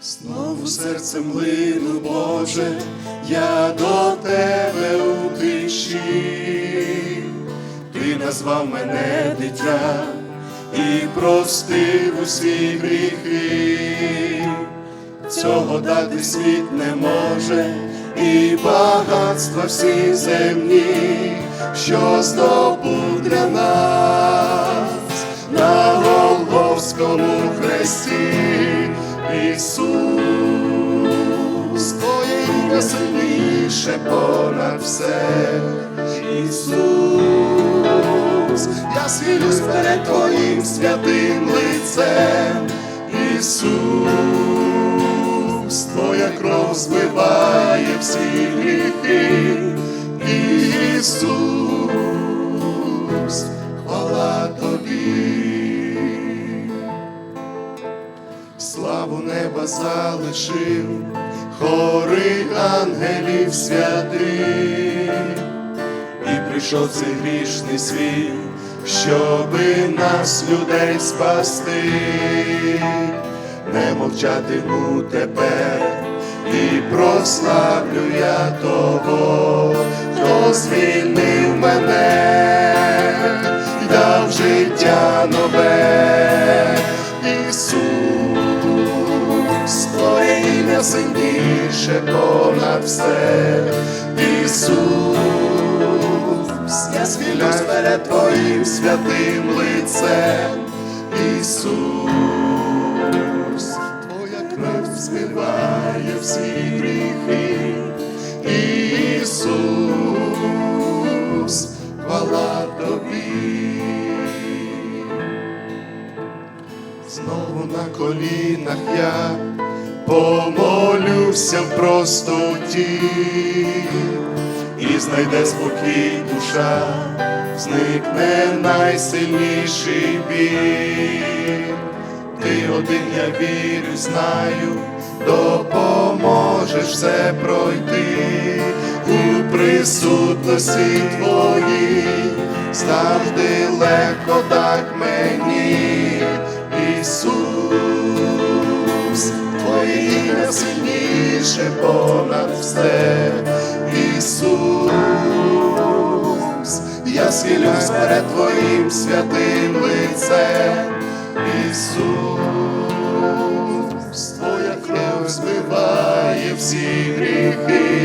Знову серцем лину, Боже, я до тебе у тиші, ти назвав мене дитя і простив усі гріхи, цього дати світ не може, і багатства всі земні, що здобув для нас. На Голгофському хресті. Ісус, Твоє ім'я сильніше понад все, Ісус, я схилюсь перед Твоїм святим лицем, Ісус, Твоя кров змиває всі гріхи, Ісус, хвала Тобі. Славу неба залишив, хори ангелів святих, і прийшов цей грішний світ, щоби нас, людей, спасти, не мовчатиму тепер, і прославлю я того, хто звільнив мене, й дав життя нове. Ісус, Твоє ім'я сильніше понад все, Ісус, я схилюсь перед Твоїм святим лицем, Ісус, змиває всі гріхи, Ісус, хвала Тобі. Знову на колінах я помолюся в простоті, і знайде спокій душа, зникне найсильніший біль. Ти один, я вірю, знаю, допоможеш все пройти. У присутності твоїй, завжди легко так мені. Ісус, Твоє ім'я сильніше понад все, Ісус, я схилюсь перед Твоїм святим лицем, Ісус, Твоя кров збиває всі гріхи.